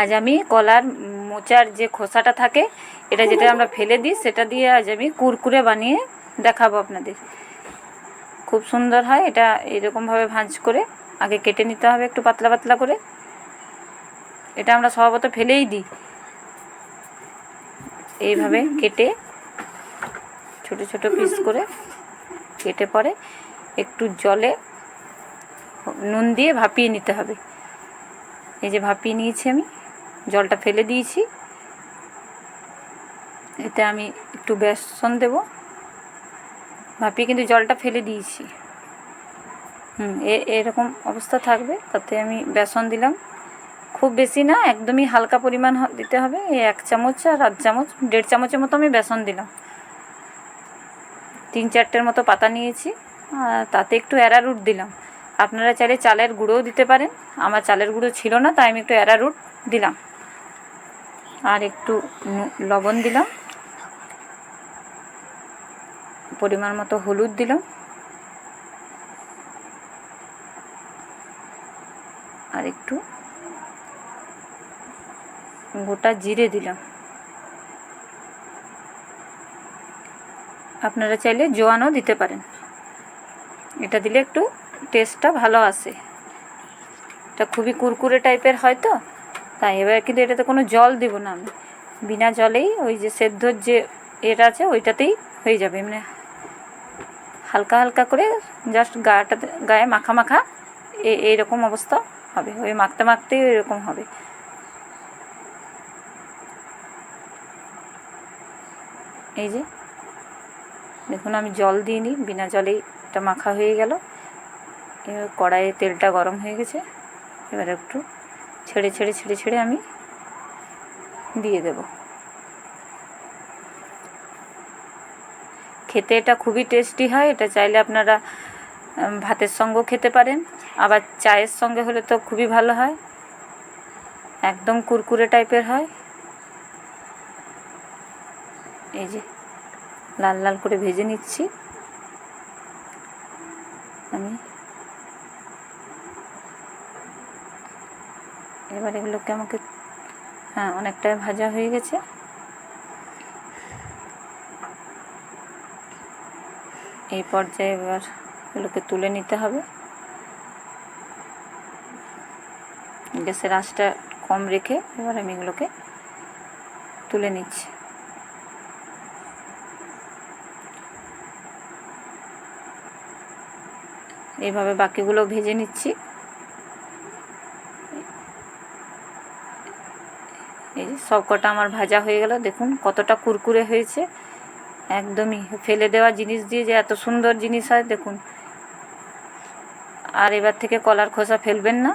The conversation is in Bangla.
আজ আমি কলার মোচার যে খোসাটা থাকে, এটা যেটা আমরা ফেলে দিই, সেটা দিয়ে আজ আমি কুরকুরে বানিয়ে দেখাবো আপনাদের। খুব সুন্দর হয়, এটা এরকমভাবে ভাঁজ করে, আগে কেটে নিতে হবে একটু পাতলা পাতলা করে। এটা আমরা স্বভাবত ফেলেই দিই। এইভাবে কেটে, ছোট ছোট পিস করে কেটে পরে একটু জলে নুন দিয়ে ভাপিয়ে নিতে হবে। এই যে ভাপিয়ে নিয়েছি আমি, জলটা ফেলে দিয়েছি। এতে আমি একটু বেসন দেব। ভাপিয়ে কিন্তু জলটা ফেলে দিয়েছি। হুম, এ- এরকম অবস্থা থাকবে, তাতে আমি বেসন দিলাম। খুব বেশি না, একদমই হালকা পরিমাণ দিতে হবে। এই এক চামচ আর আধ চামচ, দেড় চামচের মতো আমি বেসন দিলাম। তিন চারটের মতো পাতা নিয়েছি তাতে একটু অ্যারারুট দিলাম। আপনারা চাইলে চালের গুঁড়োও দিতে পারেন। আমার চালের গুঁড়ো ছিল না, তাই আমি একটু অ্যারারুট দিলাম। আর একটু লবণ দিলাম। পরিমাণ মতো হলুদ দিলাম। আর একটু গোটা জিরে দিলাম। আপনারা চাইলে জোয়ানও দিতে পারেন। এটা দিলে একটু টেস্টটা ভালো আসে এটা খুবই কুরকুরে টাইপের হয় তো, তাই এবার কিন্তু এটাতে কোনো জল দিব না আমি। বিনা জলেই ওই যে সেদ্ধর যে এটা আছে, ওইটাতেই হয়ে যাবে। মানে হালকা হালকা করে জাস্ট গাটাতে গায়ে মাখা মাখা এইরকম অবস্থা হবে। ওই মাখতে মাখতেই এরকম হবে। এই যে, দেখুন আমি জল দিইনি বিনা জলেই এটা মাখা হয়ে গেল। কড়াইয়ে তেলটা গরম হয়ে গেছে। এবার একটু ছেড়ে ছেড়ে ছেড়ে ছেড়ে আমি দিয়ে দেব। খেতে এটা খুবই টেস্টি হয়, এটা চাইলে আপনারা ভাতের সঙ্গেও খেতে পারেন। আবার চায়ের সঙ্গে হলে তো খুবই ভালো হয়। একদম কুরকুরে টাইপের হয়। এই যে লাল লাল করে ভেজে নিচ্ছি। আমি এবার এগুলোকে আমাকে হ্যাঁ অনেকটাই ভাজা হয়ে গেছে। এই পর্যায়ে এবার এগুলোকে তুলে নিতে হবে। গ্যাসের আঁচটা কম রেখে এবার আমি এগুলোকে তুলে নিচ্ছি। এইভাবে বাকিগুলো ভেজে নিচ্ছি। এই যে সব কটা আমার ভাজা হয়ে গেল, দেখুন কতটা কুরকুরে হয়েছে। একদমই ফেলে দেওয়া জিনিস দিয়ে যে এত সুন্দর জিনিস হয়, দেখুন। আর এবার থেকে কলার খোসা ফেলবেন না।